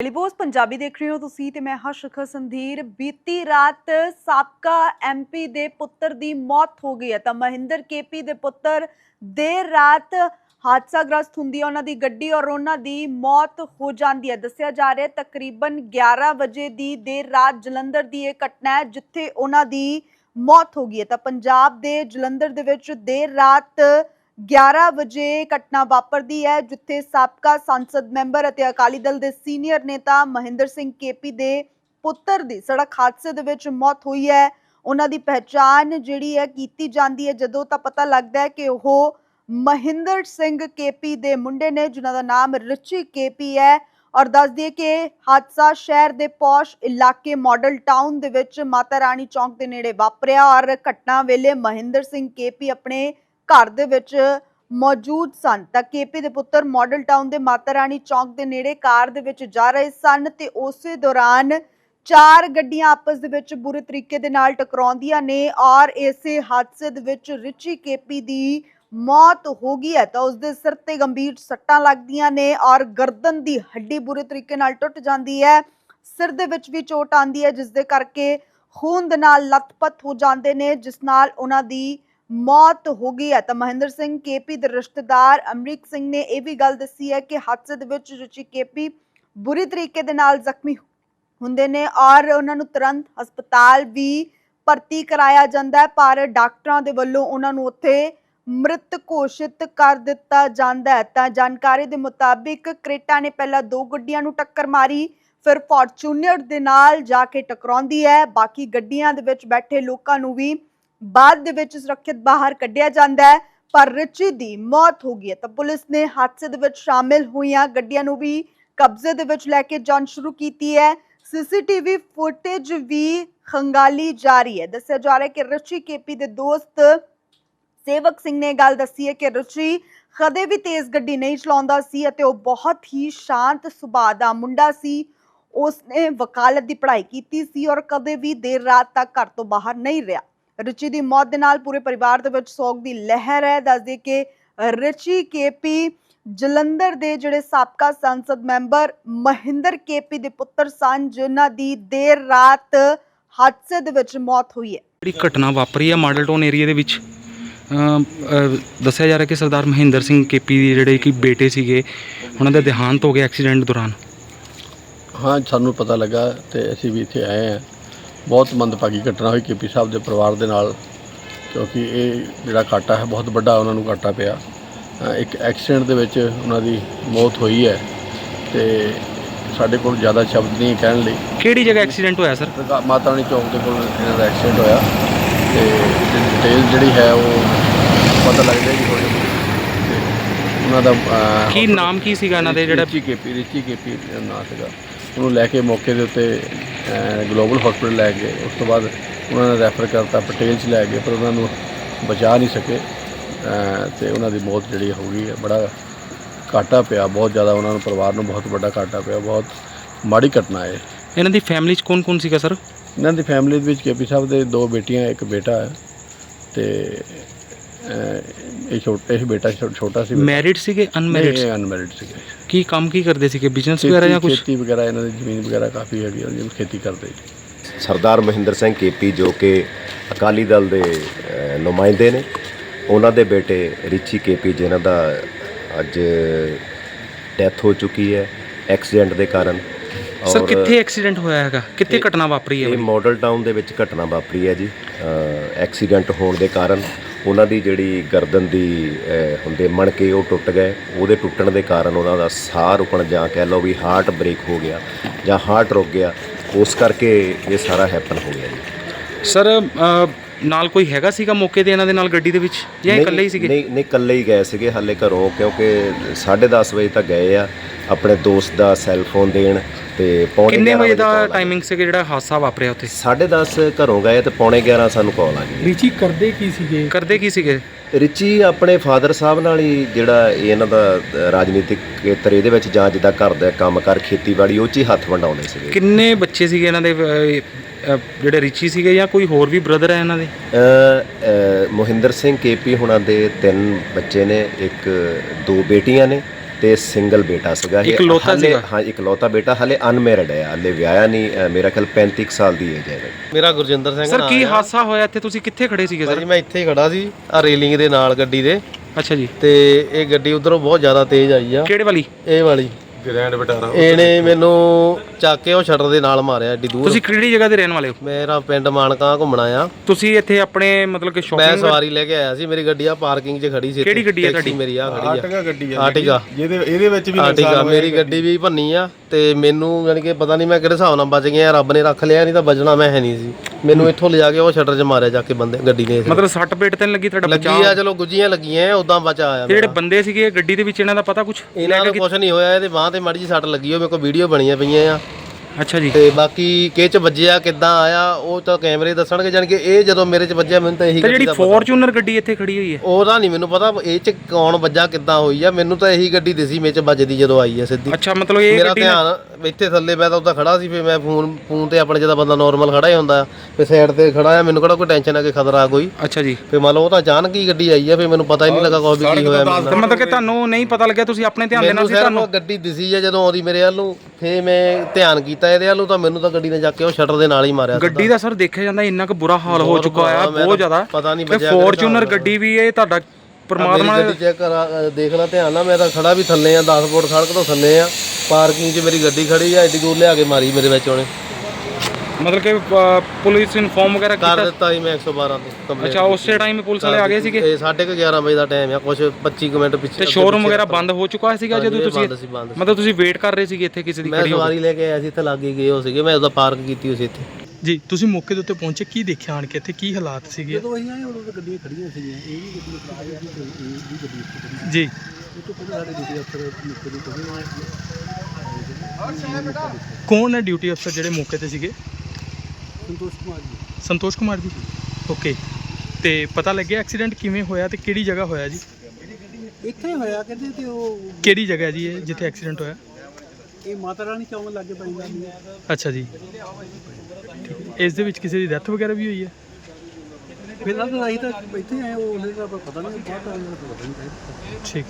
Daily post Punjabi ਦੇਖ ਰਹੇ ਹੋ ਤੁਸੀਂ ਤੇ ਮੈਂ ਹਾਂ ਸ਼ਿਖਰ ਸੰਧੀਰ। ਬੀਤੀ ਰਾਤ ਸਾਬਕਾ ਐਮਪੀ ਦੇ ਪੁੱਤਰ ਦੀ ਮੌਤ ਹੋ ਗਈ ਹੈ ਤਾਂ ਮਹਿੰਦਰ ਕੇਪੀ ਦੇ ਪੁੱਤਰ ਦੇਰ ਰਾਤ ਹਾਦਸਾਗ੍ਰਸਤ ਹੁੰਦੀ ਹੈ, ਉਹਨਾਂ ਦੀ ਗੱਡੀ ਔਰ ਉਹਨਾਂ ਦੀ ਮੌਤ ਹੋ ਜਾਂਦੀ ਹੈ। ਦੱਸਿਆ ਜਾ ਰਿਹਾ ਤਕਰੀਬਨ 11 ਵਜੇ ਦੀ ਦੇਰ ਰਾਤ ਜਲੰਧਰ ਦੀ ਇਹ ਘਟਨਾ ਹੈ ਜਿੱਥੇ ਉਹਨਾਂ ਦੀ ਮੌਤ ਹੋ ਗਈ ਹੈ। ਤਾਂ ਪੰਜਾਬ ਦੇ ਜਲੰਧਰ ਦੇ ਵਿੱਚ ਦੇਰ ਰਾਤ 11 ਵਜੇ ਘਟਨਾ ਵਾਪਰਦੀ ਹੈ, ਜਿੱਥੇ ਸਾਬਕਾ ਸੰਸਦ ਮੈਂਬਰ ਅਤੇ ਅਕਾਲੀ ਦਲ ਦੇ ਸੀਨੀਅਰ ਨੇਤਾ ਮਹਿੰਦਰ ਸਿੰਘ ਕੇਪੀ ਦੇ ਪੁੱਤਰ ਦੀ ਸੜਕ ਹਾਦਸੇ ਦੇ ਵਿੱਚ ਮੌਤ ਹੋਈ ਹੈ। ਉਹਨਾਂ ਦੀ ਪਹਿਚਾਣ ਜਿਹੜੀ ਹੈ ਕੀਤੀ ਜਾਂਦੀ ਹੈ। ਜਦੋਂ ਤਾਂ ਪਤਾ ਲੱਗਦਾ ਹੈ ਕਿ ਉਹ ਮਹਿੰਦਰ ਸਿੰਘ ਕੇਪੀ ਦੇ ਮੁੰਡੇ ਨੇ, ਜਿਨ੍ਹਾਂ ਦਾ ਨਾਮ ਰਿਚੀ ਕੇਪੀ ਹੈ। ਔਰ ਦੱਸ ਦਈਏ ਕਿ ਹਾਦਸਾ ਸ਼ਹਿਰ ਦੇ ਪੌਸ਼ ਇਲਾਕੇ ਮਾਡਲ ਟਾਊਨ ਦੇ ਵਿੱਚ ਮਾਤਾ ਰਾਣੀ ਚੌਂਕ ਦੇ ਨੇੜੇ ਵਾਪਰਿਆ। ਔਰ ਘਟਨਾ ਵੇਲੇ ਮਹਿੰਦਰ ਸਿੰਘ ਕੇਪੀ ਆਪਣੇ ਘਰ ਦੇ ਵਿੱਚ ਮੌਜੂਦ ਸਨ। ਤਾਂ ਕੇਪੀ ਦੇ ਪੁੱਤਰ ਮਾਡਲ ਟਾਊਨ ਦੇ ਮਾਤਾ ਰਾਣੀ ਚੌਂਕ ਦੇ ਨੇੜੇ ਕਾਰ ਦੇ ਵਿੱਚ ਜਾ ਰਹੇ ਸਨ ਤੇ ਉਸੇ ਦੌਰਾਨ ਚਾਰ ਗੱਡੀਆਂ ਆਪਸ ਦੇ ਵਿੱਚ ਬੁਰੇ ਤਰੀਕੇ ਦੇ ਨਾਲ ਟਕਰਾਉਂਦੀਆਂ ਨੇ ਔਰ ਇਸੇ ਹਾਦਸੇ ਦੇ ਵਿੱਚ ਰਿਚੀ ਕੇਪੀ ਦੀ ਮੌਤ ਹੋ ਗਈ ਹੈ। ਤਾਂ ਉਸਦੇ ਸਿਰ ਤੇ ਗੰਭੀਰ ਸੱਟਾਂ ਲੱਗਦੀਆਂ ਨੇ ਔਰ ਗਰਦਨ ਦੀ ਹੱਡੀ ਬੁਰੇ ਤਰੀਕੇ ਨਾਲ ਟੁੱਟ ਜਾਂਦੀ ਹੈ। ਸਿਰ ਦੇ ਵਿੱਚ ਵੀ ਚੋਟ ਆਂਦੀ ਹੈ ਜਿਸ ਦੇ ਕਰਕੇ ਖੂਨ ਦੇ ਨਾਲ ਲੱਥਪੱਥ ਹੋ ਜਾਂਦੇ ਨੇ, ਜਿਸ ਨਾਲ ਉਹਨਾਂ ਦੀ ਮੌਤ ਹੋ ਗਈ ਹੈ ਤਾਂ ਮਹਿੰਦਰ ਸਿੰਘ ਕੇਪੀ ਦੇ ਰਿਸ਼ਤੇਦਾਰ ਅਮਰੀਕ ਸਿੰਘ ਨੇ ਇਹ ਵੀ ਗੱਲ ਦੱਸੀ ਹੈ ਕਿ ਹਾਦਸੇ ਦੇ ਵਿੱਚ ਰੁਚੀ ਕੇਪੀ ਬੁਰੀ ਤਰੀਕੇ ਦੇ ਨਾਲ ਜ਼ਖਮੀ ਹੁੰਦੇ ਨੇ ਔਰ ਉਹਨਾਂ ਨੂੰ ਤੁਰੰਤ ਹਸਪਤਾਲ ਵੀ ਭਰਤੀ ਕਰਾਇਆ ਜਾਂਦਾ ਹੈ, ਪਰ ਡਾਕਟਰਾਂ ਦੇ ਵੱਲੋਂ ਉਹਨਾਂ ਨੂੰ ਉੱਥੇ ਮ੍ਰਿਤ ਘੋਸ਼ਿਤ ਕਰ ਦਿੱਤਾ ਜਾਂਦਾ ਹੈ। ਤਾਂ ਜਾਣਕਾਰੀ ਦੇ ਮੁਤਾਬਿਕ ਕ੍ਰੇਟਾ ਨੇ ਪਹਿਲਾਂ ਦੋ ਗੱਡੀਆਂ ਨੂੰ ਟੱਕਰ ਮਾਰੀ, ਫਿਰ ਫੋਰਚੂਨਰ ਦੇ ਨਾਲ ਜਾ ਕੇ ਟਕਰਾਉਂਦੀ ਹੈ। ਬਾਕੀ ਗੱਡੀਆਂ ਦੇ ਵਿੱਚ ਬੈਠੇ ਲੋਕਾਂ ਨੂੰ ਵੀ ਬਾਅਦ ਦੇ ਵਿੱਚ ਸੁਰੱਖਿਅਤ ਬਾਹਰ ਕੱਢਿਆ ਜਾਂਦਾ ਹੈ, ਪਰ ਰਿਚੀ ਦੀ ਮੌਤ ਹੋ ਗਈ ਹੈ। ਤਾਂ ਪੁਲਿਸ ਨੇ ਹਾਦਸੇ ਦੇ ਵਿੱਚ ਸ਼ਾਮਿਲ ਹੋਈਆਂ ਗੱਡੀਆਂ ਨੂੰ ਵੀ ਕਬਜ਼ੇ ਦੇ ਵਿੱਚ ਲੈ ਕੇ ਜਾਂਚ ਸ਼ੁਰੂ ਕੀਤੀ ਹੈ। ਸੀਸੀਟੀਵੀ ਫੁਟੇਜ ਵੀ ਖੰਗਾਲੀ ਜਾ ਰਹੀ ਹੈ। ਦੱਸਿਆ ਜਾ ਰਿਹਾ ਹੈ ਕਿ ਰਿਚੀ ਕੇਪੀ ਦੇ ਦੋਸਤ ਸੇਵਕ ਸਿੰਘ ਨੇ ਇਹ ਗੱਲ ਦੱਸੀ ਹੈ ਕਿ ਰੁਚੀ ਕਦੇ ਵੀ ਤੇਜ਼ ਗੱਡੀ ਨਹੀਂ ਚਲਾਉਂਦਾ ਸੀ ਅਤੇ ਉਹ ਬਹੁਤ ਹੀ ਸ਼ਾਂਤ ਸੁਭਾਅ ਦਾ ਮੁੰਡਾ ਸੀ। ਉਸਨੇ ਵਕਾਲਤ ਦੀ ਪੜ੍ਹਾਈ ਕੀਤੀ ਸੀ ਔਰ ਕਦੇ ਵੀ ਦੇਰ ਰਾਤ ਤੱਕ ਘਰ ਤੋਂ ਬਾਹਰ ਨਹੀਂ ਰਿਹਾ। ਰੁਚੀ ਦੀ ਮੌਤ ਦੇ ਨਾਲ ਪੂਰੇ ਪਰਿਵਾਰ ਦੇ ਵਿੱਚ ਸੋਗ ਦੀ ਲਹਿਰ ਹੈ। ਦੱਸਦੇ ਕਿ ਰਿਚੀ ਕੇਪੀ ਜਲੰਧਰ ਦੇ ਜਿਹੜੇ ਸਾਬਕਾ ਸੰਸਦ ਮੈਂਬਰ ਮਹਿੰਦਰ ਕੇਪੀ ਦੇ ਪੁੱਤਰ ਸਨ ਜਿਨ੍ਹਾਂ ਦੀ ਦੇਰ ਰਾਤ ਹਾਦਸੇ ਦੇ ਵਿੱਚ ਮੌਤ ਹੋਈ ਹੈ। ਜਿਹੜੀ ਘਟਨਾ ਵਾਪਰੀ ਹੈ ਮਾਡਲ ਟਾਊਨ ਏਰੀਆ ਦੇ ਵਿੱਚ ਦੱਸਿਆ ਜਾ ਰਿਹਾ ਕਿ ਸਰਦਾਰ ਮਹਿੰਦਰ ਸਿੰਘ ਕੇਪੀ ਦੇ ਜਿਹੜੇ ਕਿ ਬੇਟੇ ਸੀਗੇ ਉਹਨਾਂ ਦਾ ਦੇਹਾਂਤ ਹੋ ਗਿਆ ਐਕਸੀਡੈਂਟ ਦੌਰਾਨ। ਹਾਂ ਸਾਨੂੰ ਪਤਾ ਲੱਗਾ ਤੇ ਅਸੀਂ ਵੀ ਇੱਥੇ ਆਏ ਹਾਂ। ਬਹੁਤ ਮੰਦਭਾਗੀ ਘਟਨਾ ਹੋਈ ਕੇਪੀ ਸਾਹਿਬ ਦੇ ਪਰਿਵਾਰ ਦੇ ਨਾਲ ਕਿਉਂਕਿ ਇਹ ਜਿਹੜਾ ਘਾਟਾ ਹੈ ਬਹੁਤ ਵੱਡਾ ਉਹਨਾਂ ਨੂੰ ਘਾਟਾ ਪਿਆ। ਇੱਕ ਐਕਸੀਡੈਂਟ ਦੇ ਵਿੱਚ ਉਹਨਾਂ ਦੀ ਮੌਤ ਹੋਈ ਹੈ ਤੇ ਸਾਡੇ ਕੋਲ ਜ਼ਿਆਦਾ ਸ਼ਬਦ ਨਹੀਂ ਕਹਿਣ ਲਈ। ਕਿਹੜੀ ਜਗ੍ਹਾ ਐਕਸੀਡੈਂਟ ਹੋਇਆ ਸਰ? ਮਾਤਾ ਰਾਣੀ ਚੌਕ ਦੇ ਕੋਲ ਇਹਨਾਂ ਦਾ ਐਕਸੀਡੈਂਟ ਹੋਇਆ ਤੇ ਡਿਟੇਲ ਜਿਹੜੀ ਹੈ ਉਹ ਪਤਾ ਲੱਗ ਜਾਏਗੀ ਥੋੜੀ ਉਹਨਾਂ ਦਾ ਕੀ ਨਾਮ ਕੀ ਸੀਗਾ ਇਹਨਾਂ ਦੇ ਜਿਹੜਾ ਰਿਚੀ ਕੇਪੀ ਰਿਚੀ ਕੇਪੀ ਨਾਂ ਸੀਗਾ। ਉਹਨੂੰ ਲੈ ਕੇ ਮੌਕੇ ਦੇ ਉੱਤੇ ਗਲੋਬਲ ਹਸਪੀਟਲ ਲੈ ਗਏ ਉਸ ਤੋਂ ਬਾਅਦ ਉਹਨਾਂ ਨੇ ਰੈਫਰ ਕਰਤਾ ਪਟੇਲ ਚ ਲੈ ਗਏ ਪਰ ਉਹਨਾਂ ਨੂੰ ਬਚਾ ਨਹੀਂ ਸਕੇ। ਤੇ ਉਹਨਾਂ ਦੀ ਮੌਤ ਜਿਹੜੀ ਹੋ ਗਈ ਹੈ ਬੜਾ ਘਾਟਾ ਪਿਆ ਬਹੁਤ ਜ਼ਿਆਦਾ ਉਹਨਾਂ ਨੂੰ ਪਰਿਵਾਰ ਨੂੰ ਬਹੁਤ ਵੱਡਾ ਘਾਟਾ ਪਿਆ ਬਹੁਤ ਮਾੜੀ ਘਟਨਾ ਹੈ। ਇਹਨਾਂ ਦੀ ਫੈਮਿਲੀ 'ਚ ਕੌਣ ਕੌਣ ਸੀਗਾ ਸਰ ਇਹਨਾਂ ਦੀ ਫੈਮਿਲੀ ਦੇ ਵਿੱਚ ਕੇਪੀ ਸਾਹਿਬ ਦੇ ਦੋ ਬੇਟੀਆਂ ਇੱਕ ਬੇਟਾ ਹੈ ਤੇ ਇਹ ਛੋਟਾ ਇਹ ਬੇਟਾ ਛੋਟਾ ਸੀ ਮੈਰਿਡ ਸੀਗੇ ਅਨਮੈਰਿਡ ਅਨਮੈਰਿਡ ਸੀਗੇ। ਕੀ ਕੰਮ ਕੀ ਕਰਦੇ ਸੀਗੇ? ਬਿਜ਼ਨਸ ਵਗੈਰਾ ਜਾਂ ਖੇਤੀ ਕੁਝ ਖੇਤੀ ਵਗੈਰਾ ਇਹਨਾਂ ਦੀ ਜ਼ਮੀਨ ਵਗੈਰਾ ਕਾਫੀ ਹੈਗੀ ਆ ਜਿਵੇਂ ਖੇਤੀ ਕਰਦੇ। ਜੀ ਸਰਦਾਰ ਮਹਿੰਦਰ ਸਿੰਘ ਕੇਪੀ ਜੋ ਕਿ ਅਕਾਲੀ ਦਲ ਦੇ ਅ, ਨੁਮਾਇੰਦੇ ਨੇ ਉਹਨਾਂ ਦੇ ਬੇਟੇ ਰਿਚੀ ਕੇਪੀ ਜਿਨ੍ਹਾਂ ਦਾ ਅੱਜ ਡੈਥ ਹੋ ਚੁੱਕੀ ਹੈ ਐਕਸੀਡੈਂਟ ਦੇ ਕਾਰਨ। ਸਰ ਕਿੱਥੇ ਐਕਸੀਡੈਂਟ ਹੋਇਆ ਹੈਗਾ? ਕਿੱਥੇ ਘਟਨਾ ਵਾਪਰੀ ਹੈ ਇਹ ਮਾਡਲ ਟਾਊਨ ਦੇ ਵਿੱਚ ਘਟਨਾ ਵਾਪਰੀ ਹੈ ਜੀ। ਐਕਸੀਡੈਂਟ ਹੋਣ ਦੇ ਕਾਰਨ ਉਹਨਾਂ ਦੀ ਜਿਹੜੀ ਗਰਦਨ ਦੀ ਹੁੰਦੇ ਮਣਕੇ ਉਹ ਟੁੱਟ ਗਏ। ਉਹਦੇ ਟੁੱਟਣ ਦੇ ਕਾਰਨ ਉਹਨਾਂ ਦਾ ਸਾਹ ਰੁਕਣ ਜਾਂ ਕਹਿ ਲਓ ਵੀ ਹਾਰਟ ਬ੍ਰੇਕ ਹੋ ਗਿਆ ਜਾਂ ਹਾਰਟ ਰੁਕ ਗਿਆ ਉਸ ਕਰਕੇ ਇਹ ਸਾਰਾ ਹੈਪਨ ਹੋ ਗਿਆ ਜੀ। ਸਰ ਨਾਲ ਕੋਈ ਹੈਗਾ ਸੀਗਾ ਮੌਕੇ ਤੇ ਇਹਨਾਂ ਦੇ ਨਾਲ ਗੱਡੀ ਦੇ ਵਿੱਚ? ਜਾਂ ਇਕੱਲੇ ਹੀ ਸੀਗੇ? ਨਹੀਂ ਨਹੀਂ ਇਕੱਲੇ ਹੀ ਗਏ ਸੀਗੇ ਹਾਲੇ ਘਰੋਂ ਕਿਉਂਕਿ 10:30 ਵਜੇ ਤੱਕ ਗਏ ਆ। ਆਪਣੇ ਦੋਸਤ ਦਾ ਸੈੱਲ ਫੋਨ ਦੇਣ ਤੇ ਪੌਣੇ ਕਿੰਨੇ 11 ਵਜੇ ਦਾ। ਟਾਈਮਿੰਗ ਸੀ ਜਿਹੜਾ ਹਾਦਸਾ ਵਾਪਰਿਆ ਉੱਥੇ? 10:30 ਘਰੋਂ ਗਏ ਤੇ ਪੌਣੇ 11 ਸਾਨੂੰ ਕਾਲ ਆ ਗਈ। ਰੀਚੀ ਕਰਦੇ ਕੀ ਸੀਗੇ? ਕਰਦੇ ਕੀ ਸੀਗੇ? ਰਿਚੀ ਆਪਣੇ ਫਾਦਰ ਸਾਹਿਬ ਨਾਲ ਹੀ ਜਿਹੜਾ ਇਹ ਇਹਨਾਂ ਦਾ ਅ, ਰਾਜਨੀਤਿਕ ਖੇਤਰ ਇਹਦੇ ਵਿੱਚ ਜਾਂ ਜਿੱਦਾਂ ਘਰ ਦਾ ਕੰਮ ਕਰ ਖੇਤੀਬਾੜੀ ਉਹ 'ਚ ਹੀ ਹੱਥ ਵੰਡਾਉਂਦੇ ਸੀਗੇ। ਕਿੰਨੇ ਬੱਚੇ ਸੀਗੇ ਇਹਨਾਂ ਦੇ ਜਿਹੜੇ ਰਿਚੀ ਸੀਗੇ ਜਾਂ ਕੋਈ ਹੋਰ ਵੀ ਬ੍ਰਦਰ ਹੈ ਇਹਨਾਂ ਦੇ? ਅ, ਅ, ਮੋਹਿੰਦਰ ਸਿੰਘ ਕੇਪੀ ਹੁਣਾਂ ਦੇ ਤਿੰਨ ਬੱਚੇ ਨੇ ਇੱਕ ਦੋ ਬੇਟੀਆਂ ਨੇ। ਤੇ ਸਿੰਗਲ ਬੇਟਾ ਸੀਗਾ ਇਹ। ਇਕਲੌਤਾ ਹਾਲੇ- ਸੀਗਾ? ਹਾਂ ਇਕਲੌਤਾ ਬੇਟਾ ਹਲੇ ਅਨਮੈਰਿਡ ਹੈ ਹਲੇ ਵਿਆਹਿਆ ਨਹੀਂ ਅ, ਮੇਰਾ ਖਿਆਲ 35 ਕੁ ਸਾਲ ਦੀ ਏਜ ਹੈ ਇਹਦੀ। ਮੇਰਾ ਗੁਰਜਿੰਦਰ ਸਿੰਘ ਸਰ ਕੀ। ਹਾਦਸਾ ਹੋਇਆ ਇੱਥੇ? ਤੁਸੀਂ ਕਿੱਥੇ ਖੜੇ ਸੀਗੇ ਸਰ? ਭਾਜੀ ਮੈਂ ਇੱਥੇ ਹੀ ਖੜਾ ਸੀ ਆ ਰੇਲਿੰਗ ਦੇ ਨਾਲ ਗੱਡੀ ਦੇ। ਅੱਛਾ ਜੀ। ਤੇ ਇਹ ਗੱਡੀ ਉਧਰੋਂ ਬਹੁਤ ਜ਼ਿਆਦਾ ਤੇਜ਼ ਆਈ ਆ। ਕਿਹੜੇ ਵਾਲੀ? ਇਹ ਵਾਲੀ। ਬਟਾਰਾ ਇਹਨੇ ਮੈਨੂੰ ਚੱਕ ਕੇ ਉਹ ਸ਼ਟਰ ਦੇ ਨਾਲ ਮਾਰਿਆ ਏਡੀ ਦੂਰ। ਤੁਸੀਂ ਕਿਹੜੀ ਜਗ੍ਹਾ ਦੇ ਰਹਿਣ ਵਾਲੇ ਹੋ? ਮੇਰਾ ਪਿੰਡ ਮਾਨਕਾ ਘੁੰਮਣਾ ਆ ਤੁਸੀਂ ਇੱਥੇ ਆਪਣੇ ਮਤਲਬ ਕਿ ਮੈਂ ਸ਼ਾਪਿੰਗ ਸਵਾਰੀ ਲੈ ਕੇ ਆਇਆ ਸੀ ਮੇਰੀ ਗੱਡੀ ਆ ਪਾਰਕਿੰਗ 'ਚ ਖੜੀ ਸੀ ਇੱਥੇ। ਕਿਹੜੀ ਗੱਡੀ ਆ ਟੈਕਸੀ ਤੁਹਾਡੀ? ਮੇਰੀ ਆ ਖੜੀ ਆ। ਆਟਗਾ ਗੱਡੀ ਆ ਆਰਟਿਗਾ ਜਿਹਦੇ ਇਹਦੇ ਵਿੱਚ ਵੀ ਆਰਟਿਗਾ ਮੇਰੀ ਗੱਡੀ। ਵੀ ਭੰਨੀ ਆ ਤੇ ਮੈਨੂੰ ਯਾਨੀ ਕਿ ਪਤਾ ਨਹੀਂ ਮੈਂ ਕਿਹੜੇ ਹਿਸਾਬ ਨਾਲ ਬਚ ਗਿਆ ਰੱਬ ਨੇ ਰੱਖ ਲਿਆ ਨਹੀਂ ਤਾਂ ਬਚਣਾ ਮੈਂ ਹੈ ਨਹੀਂ ਸੀ। ਮੈਨੂੰ ਇੱਥੋਂ ਲਿਜਾ ਕੇ ਉਹ ਸ਼ਟਰ 'ਚ ਮਾਰਿਆ ਜਾ ਕੇ ਬੰਦੇ ਗੱਡੀ ਨੇ। ਮਤਲਬ ਸੱਟ ਪੇਟ ਤੇ ਨੀ ਲੱਗੀ ਤੁਹਾਡਾ ਲੱਗੀ ਬਚਾਅ? ਆ ਚਲੋ ਗੁੱਜੀਆਂ ਲੱਗੀਆਂ ਉਦਾਂ ਬਚਾ ਆਇਆ ਜਿਹੜੇ। ਬੰਦੇ ਸੀਗੇ ਗੱਡੀ ਦੇ ਵਿੱਚ ਇਹਨਾਂ ਦਾ ਪਤਾ ਕੁਝ ਇਹਨਾਂ ਨੂੰ ਕੁਝ ਨਹੀਂ ਹੋਇਆ ਇਹਦੇ ਬਾਹ ਤੇ ਮਾੜੀ ਜੀ ਸੱਟ ਲੱਗੀ ਹੋਈ ਮੇਰੇ ਕੋਲ ਵੀਡੀਓ ਬਣੀਆਂ ਪਈਆਂ ਆ। ਅੱਛਾ ਜੀ। ਤੇ ਬਾਕੀ ਕਿਹ ਚ ਵੱਜਿਆ ਕਿੱਦਾਂ ਆਇਆ ਉਹ ਤਾਂ ਕੈਮਰੇ ਦੱਸਣਗੇ ਜਾਣੀ ਕਿ ਇਹ ਜਦੋਂ ਮੇਰੇ ਚ ਵੱਜਿਆ ਮੈਨੂੰ ਤਾਂ ਇਹੀ ਤੇ ਗੱਡੀ ਜਿਹੜੀ ਦਾ ਪਤਾ। ਫੋਰਚੂਨਰ ਗੱਡੀ ਇੱਥੇ ਖੜੀ ਹੋਈ ਹੈ? ਉਹਦਾ ਨਹੀਂ ਮੈਨੂੰ ਪਤਾ ਇਹ ਚ ਕੌਣ ਵੱਜਾ ਕਿੱਦਾਂ ਹੋਈ ਆ ਮੈਨੂੰ ਤਾਂ ਇਹੀ ਗੱਡੀ ਦਿਸੀ ਮੇਰੇ ਚ ਵੱਜਦੀ ਜਦੋਂ ਆਈ ਆ ਸਿੱਧੀ। ਅੱਛਾ ਮਤਲਬ ਇਹ ਮੇਰਾ ਗੱਡੀ ਧਿਆਨ ਇੱਥੇ ਥੱਲੇ ਮੈਂ ਤਾਂ ਉੱਦਾਂ ਖੜਾ ਸੀ ਫੇ ਮੈਂ ਫੋਨ ਫੋਨ ਤੇ ਆਪਣੇ ਜਿਹਦਾ ਬੰਦਾ ਨਾਰਮਲ ਖੜਾ ਹੀ ਹੁੰਦਾ ਫੇ ਸਾਈਡ ਤੇ ਖੜਾ ਆ ਮੈਨੂੰ ਕਿਹੜਾ ਕੋਈ ਟੈਨਸ਼ਨ ਆ ਕਿ ਖਤਰਾ ਕੋਈ। ਅੱਛਾ ਜੀ। ਫੇ ਮੰਨ ਲਓ ਉਹ ਤਾਂ ਅਚਾਨਕ ਹੀ ਗੱਡੀ ਆਈ ਆ ਫੇ ਮੈਨੂੰ ਪਤਾ ਹੀ ਨਹੀਂ ਲੱਗਾ ਕੋਈ ਕੀ ਹੋਇਆ ਮੈਨੂੰ। ਤੇ ਮਤਲਬ ਕਿ ਤੁਹਾਨੂੰ ਨਹੀਂ ਪਤਾ ਲੱਗਿਆ ਤੁਸੀਂ ਆਪਣੇ ਧਿਆਨ ਦੇ ਨਾਲ ਮੈਨੂੰ ਸੀ ਸਿਰਫ ਤੁਹਾਨੂੰ ਗੱਡੀ ਦਿਸੀ ਆ ਜਦੋਂ ਆਉਂਦੀ ਮੇਰੇ ਵੱਲ ਨੂੰ ਫੇ ਮੈਂ ਧਿਆਨ ਕੀਤਾ ਇਹਦੇ ਵੱਲ ਨੂੰ ਤਾਂ ਮੈਨੂੰ ਤਾਂ ਗੱਡੀ ਨੇ ਜਾ ਕੇ ਉਹ ਸ਼ਟਰ ਦੇ ਨਾਲ ਹੀ ਮਾਰਿਆ ਗੱਡੀ ਦਾ ਸਰ ਦੇਖਿਆ ਜਾਂਦਾ ਇੰਨਾ ਕੁ ਬੁਰਾ ਹਾਲ ਹੋ ਚੁੱਕਾ ਆ ਬਹੁਤ ਜ਼ਿਆਦਾ। ਪਤਾ ਨਹੀਂ ਬਚਿਆ ਫੋਰਚੂਨਰ। ਗੱਡੀ ਵੀ ਇਹ ਤੁਹਾਡਾ ਪਰਮਾਤਮਾ ਨੇ ਚੈੱਕ ਕਰਾ ਦੇਖ ਲੈ ਧਿਆਨ ਨਾਲ ਮੈਂ ਤਾਂ ਖੜਾ ਵੀ ਥੱਲੇ ਆ 10 ਫੁੱਟ ਸੜਕ ਤੋਂ ਥੱਲੇ ਆ। ਪਾਰਕਿੰਗ 'ਚ ਮੇਰੀ ਗੱਡੀ ਖੜੀ ਆ ਐਡੀ ਦੂਰ ਲਿਆ ਕੇ ਮਾਰੀ ਮੇਰੇ ਵਿੱਚ ਉਹਨੇ। ਮਤਲਬ ਕਿ ਅ, ਪੁਲਿਸ ਇਨਫੋਰਮ ਵਗੈਰਾ ਕਰ ਕੀਤਾ? ਦਿੱਤਾ ਸੀ ਮੈਂ 112 ਤੇ ਕੰਪਲੇਂਟ ਅੱਛਾ ਉਸੇ ਟਾਈਮ ਪੁਲਿਸ ਵਾਲੇ ਆ ਗਏ ਸੀਗੇ? ਇਹ 11:30 ਵਜੇ ਦਾ ਟਾਈਮ ਆ ਕੁਝ 25 ਕੁ ਮਿੰਟ ਪਿੱਛੇ ਤੇ ਸ਼ੋਰੂਮ ਵਗੈਰਾ ਬੰਦ ਹੋ ਚੁੱਕਾ ਸੀਗਾ ਜਦੋਂ ਤੁਸੀਂ ਬੰਦ ਸੀ, ਬੰਦ ਸੀ। ਮਤਲਬ ਤੁਸੀਂ ਵੇਟ ਕਰ ਰਹੇ ਸੀਗੇ ਇੱਥੇ ਕਿਸੇ ਦੀ ਮੈਂ ਗੱਡੀ ਹੋ ਸਵਾਰੀ ਲੈ ਕੇ ਆਇਆ ਸੀ ਇੱਥੇ ਲਾਗੇ ਗਏ ਹੋ ਸੀਗੇ ਮੈਂ ਉਹਦਾ ਪਾਰਕ ਕੀਤੀ ਹੋਈ ਸੀ ਇੱਥੇ। ਜੀ ਤੁਸੀਂ ਮੌਕੇ ਦੇ ਉੱਤੇ ਪਹੁੰਚੇ ਕੀ ਦੇਖਿਆ ਆਣ ਕੇ ਇੱਥੇ ਕੀ ਹਾਲਾਤ ਸੀਗੇ? ਜਦੋਂ ਅਸੀਂ ਆਏ ਉਦੋਂ ਤਾਂ ਗੱਡੀਆਂ ਖੜੀਆਂ ਸੀਗੀਆਂ ਇਹ ਵੀ ਗੱਡੀ ਖੜੀ ਸੀ ਤੇ ਇਹ ਵੀ ਗੱਡੀ ਇੱਥੇ ਖੜੀ ਜੀ। ਇਹ ਤੋਂ ਪਹਿਲਾਂ ਸਾਡੇ ਡਿਊਟੀ ਅਫਸਰ ਮੌਕੇ ਦੇ ਕੋਲ ਕੌਣ ਹੈ ਡਿਊਟੀ ਅਫਸਰ ਜਿਹੜੇ ਮੌਕੇ ਤੇ ਸੀਗੇ? ਸੰਤੋਸ਼ ਕੁਮਾਰ ਜੀ। ਸੰਤੋਸ਼ ਕੁਮਾਰ ਜੀ? ਓਕੇ ਤੇ ਪਤਾ ਲੱਗਿਆ ਐਕਸੀਡੈਂਟ ਕਿਵੇਂ ਹੋਇਆ ਤੇ ਕਿਹੜੀ ਜਗ੍ਹਾ ਹੋਇਆ ਜੀ? ਇੱਥੇ ਹੋਇਆ ਕਹਿੰਦੇ ਤੇ ਉਹ ਕਿਹੜੀ ਜਗ੍ਹਾ ਜੀ ਇਹ ਜਿੱਥੇ ਐਕਸੀਡੈਂਟ ਹੋਇਆ? ਇਹ ਮਾਤਾ ਰਾਣੀ ਚੌਂਕ ਲੱਗੇ ਪੈਂਦਾ ਨਹੀਂ ਅੱਛਾ ਜੀ। ਠੀਕ। ਇਸ ਦੇ ਵਿੱਚ ਕਿਸੇ ਦੀ ਡੈਥ ਵਗੈਰਾ ਵੀ ਹੋਈ ਹੈ? ਫਿਰ ਤਾਂ ਅਸੀਂ ਤਾਂ ਇੱਥੇ ਆਏ ਉਹ ਉਹਨੇ ਤਾਂ ਪਤਾ ਨਹੀਂ ਬਾਹਰ ਤਾਂ ਪਤਾ ਨਹੀਂ। ਠੀਕ।